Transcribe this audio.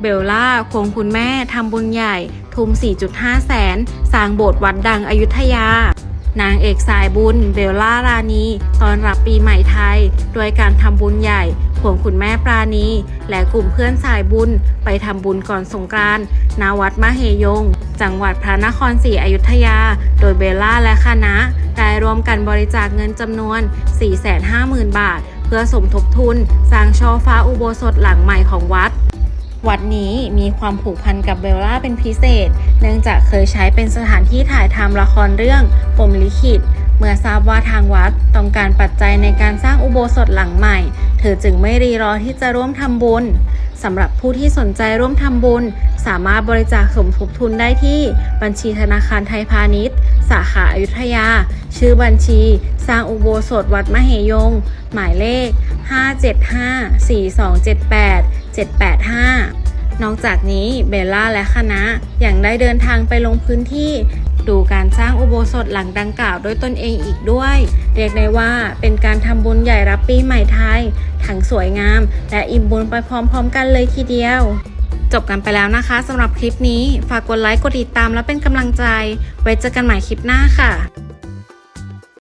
เบลล่าควงคุณแม่ทำบุญใหญ่ ทุม 4.5 แสน สร้างโบสถ์วัดดังอยุธยา นางเอกสายบุญเบลล่ารานีตอนรับปีใหม่ไทย โดยการทำบุญใหญ่ควงคุณแม่ปราณี และกลุ่มเพื่อนสายบุญไปทำบุญก่อนสงกรานต์ณวัดมะเหยง จังหวัดพระนครศรีอยุธยา โดยเบลล่าและคณะได้รวมกันบริจาคเงินจำนวน 450,000 บาท พื่อสมทบทุนสร้างช่อฟ้าอุโบสถหลังใหม่ของวัด วัดนี้มีความผูกพันกับเบลล่าเป็นพิเศษ เนื่องจากเคยใช้เป็นสถานที่ถ่ายทำละครเรื่องปมลิขิตเมื่อทราบว่าทางวัดต้องการปัจจัยในการสร้างอุโบสถหลังใหม่ เธอจึงไม่รีรอที่จะร่วมทำบุญสำหรับผู้ที่สนใจร่วมทำบุญ สามารถบริจาคสมทบทุนได้ที่บัญชีธนาคารไทยพาณิชย์ สาขาอายุทยา ชื่อบัญชี ร้างอุโบสถวัดมเหยง หมายเลข 575-4278-785 นอกจากนี้เบลล่าและคณะยังได้เดินทางไปลงพื้นที่ ดูการสร้างอุโบสถหลังดังกล่าวด้วยตนเองอีกด้วย เรียกได้ว่าเป็นการทำบุญใหญ่รับปีใหม่ไทย ทั้งสวยงาม และอิ่มบุญไปพร้อมๆกันเลยทีเดียวจบกันไปแล้วนะคะสำหรับคลิปนี้ ฝากกดไลค์ กดติดตามและเป็นกำลังใจ ไว้เจอกันใหม่คลิปหน้าค่ะ